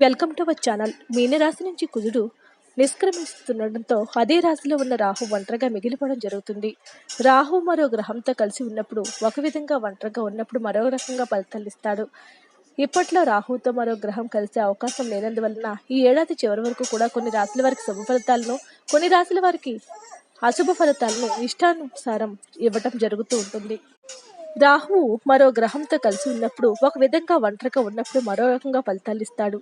Welcome to our channel. మీనరాశి నుంచి కుజుడు నిష్క్రమిస్తుండటంతో అదే రాశిలో ఉన్న రాహు ఒంటరిగా మిగిలిపోవడం జరుగుతుంది. రాహు మరో గ్రహంతో కలిసి ఉన్నప్పుడు ఒక విధంగా ఒంటరిగా ఉన్నప్పుడు మరో రకంగా ఫలితాలు ఇస్తాడు ఇప్పట్లో రాహుతో మరో గ్రహం కలిసే అవకాశం లేనందువలన ఈ ఏడాది చివరి వరకు కూడా కొన్ని రాశుల వారికి శుభ ఫలితాలను కొన్ని రాశుల వారికి అశుభ ఫలితాలను ఇష్టానుసారం ఇవ్వటం జరుగుతూ ఉంటుంది. రాహువు మరో గ్రహంతో కలిసి ఉన్నప్పుడు ఒక విధంగా ఒంటరిగా ఉన్నప్పుడు మరో రకంగా ఫలితాలు ఇస్తాడు.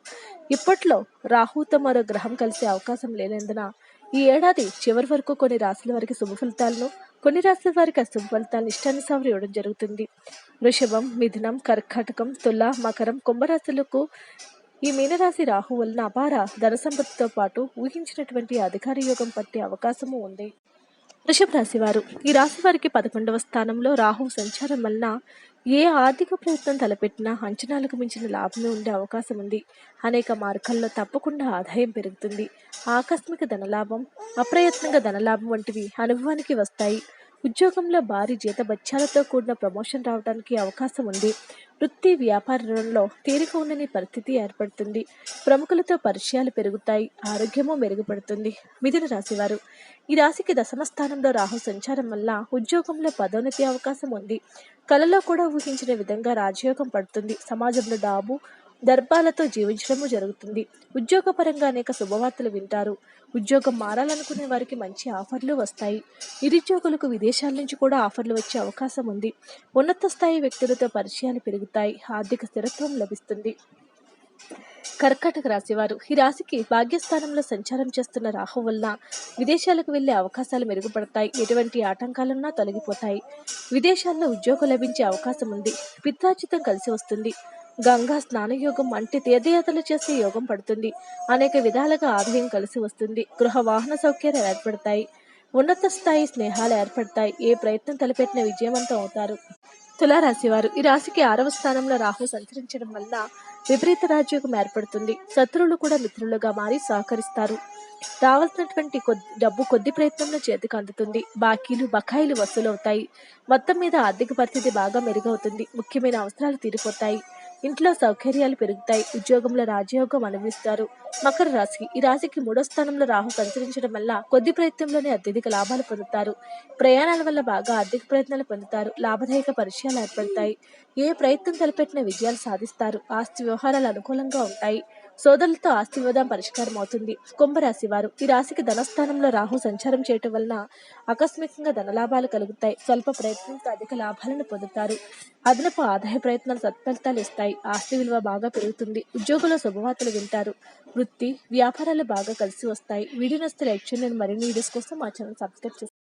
ఇప్పట్లో రాహుతో మరో గ్రహం కలిసే అవకాశం లేనందున ఈ ఏడాది చివరి వరకు కొన్ని రాశుల వారికి శుభ ఫలితాలను కొన్ని రాశుల వారికి అశుభ ఫలితాలను ఇష్టానుసారం ఇవ్వడం జరుగుతుంది. వృషభం మిథునం కర్కాటకం తుల మకరం కుంభరాశులకు ఈ మీనరాశి రాహు వలన అపార ధన సంపత్తితో పాటు ఊహించినటువంటి అధికార యోగం పట్టే అవకాశము ఉంది. వృషభ రాశి వారు ఈ రాశి వారికి పదకొండవ స్థానంలో రాహు సంచారం వలన ఏ ఆర్థిక ప్రయత్నం తలపెట్టినా అంచనాలకు మించిన లాభమే ఉండే అవకాశం ఉంది. అనేక మార్గాల్లో తప్పకుండా ఆదాయం పెరుగుతుంది. ఆకస్మిక ధనలాభం అప్రయత్నంగా ధనలాభం వంటివి అనుభవానికి వస్తాయి. ఉద్యోగంలో భారీ జీతభత్యాలతో కూడిన ప్రమోషన్ రావడానికి అవకాశం ఉంది. వృత్తి వ్యాపార రంగంలో తేలిక ఉండని పరిస్థితి ఏర్పడుతుంది. ప్రముఖులతో పరిచయాలు పెరుగుతాయి. ఆరోగ్యము మెరుగుపడుతుంది. మిథున రాశివారు. ఈ రాశికి దశమ స్థానంలో రాహు సంచారం వల్ల ఉద్యోగంలో పదోన్నతి అవకాశం ఉంది. కళలో కూడా ఊహించిన విధంగా రాజయోగం పడుతుంది. సమాజంలో డాబు దర్భాలతో జీవించడము జరుగుతుంది. ఉద్యోగపరంగా అనేక శుభవార్తలు వింటారు. ఉద్యోగం మారాలనుకునే వారికి మంచి ఆఫర్లు వస్తాయి. నిరుద్యోగులకు విదేశాల నుంచి కూడా ఆఫర్లు వచ్చే అవకాశం ఉంది. ఉన్నత స్థాయి వ్యక్తులతో పరిచయాలు పెరుగుతాయి. ఆర్థిక స్థిరత్వం లభిస్తుంది. కర్కాటక రాశివారు ఈ రాశికి భాగ్యస్థానంలో సంచారం చేస్తున్న రాహు వల్ల విదేశాలకు వెళ్ళే అవకాశాలు మెరుగుపడతాయి. ఎటువంటి ఆటంకాలున్నా తొలగిపోతాయి. విదేశాల్లో ఉద్యోగం లభించే అవకాశం ఉంది. పిత్రాచితం కలిసి వస్తుంది. గంగా స్నానయోగం అంటే తీర్థయాత్రలు చేసే యోగం పడుతుంది. అనేక విధాలుగా ఆదాయం కలిసి వస్తుంది. గృహ వాహన సౌకర్యాలు ఏర్పడతాయి. ఉన్నత స్థాయి స్నేహాలు ఏర్పడతాయి. ఏ ప్రయత్నం తలపెట్టిన విజయవంతం అవుతారు. తులారాశి వారు ఈ రాశికి ఆరవ స్థానంలో రాహు సంచరించడం వల్ల విపరీత రాజ్యోగం ఏర్పడుతుంది. శత్రువులు కూడా మిత్రులుగా మారి సహకరిస్తారు. రావాల్సినటువంటి కొద్ది డబ్బు కొద్ది ప్రయత్నంలో చేతికి అందుతుంది. బాకీలు బకాయిలు వసూలవుతాయి. మొత్తం మీద ఆర్థిక పరిస్థితి బాగా మెరుగవుతుంది. ముఖ్యమైన అవసరాలు తీరిపోతాయి. ఇంట్లో సౌకర్యాలు పెరుగుతాయి. ఉద్యోగంలో రాజయోగం అనుభవిస్తారు. మకర రాశి. ఈ రాశికి మూడో స్థానంలో రాహు సంచరించడం వల్ల కొద్ది ప్రయత్నంలోనే అత్యధిక లాభాలు పొందుతారు. ప్రయాణాల వల్ల బాగా ఆర్థిక ప్రయత్నాలు పొందుతారు. లాభదాయక పరిచయాలు ఏర్పడతాయి. ఏ ప్రయత్నం తలపెట్టిన విజయాలు సాధిస్తారు. ఆస్తి వ్యవహారాలు అనుకూలంగా ఉంటాయి. సోదరులతో ఆస్తి వివాదం పరిష్కారం అవుతుంది. కుంభరాశి వారు ఈ రాశికి ధనస్థానంలో రాహు సంచారం చేయటం వలన ఆకస్మికంగా ధనలాభాలు కలుగుతాయి. స్వల్ప ప్రయత్నంతో అధిక లాభాలను పొందుతారు. అదనపు ఆదాయ ప్రయత్నాలు సత్ఫలితాలు ఇస్తాయి. ఆస్తి విలువ బాగా పెరుగుతుంది. ఉద్యోగుల శుభవార్తలు వింటారు. వృత్తి వ్యాపారాలు బాగా కలిసి వస్తాయి. వీడియో నస్తే లైక్ చేయండి. మరిన్ని వీడియోస్ కోసం మా ఛానల్ సబ్స్క్రైబ్ చేసుకోండి.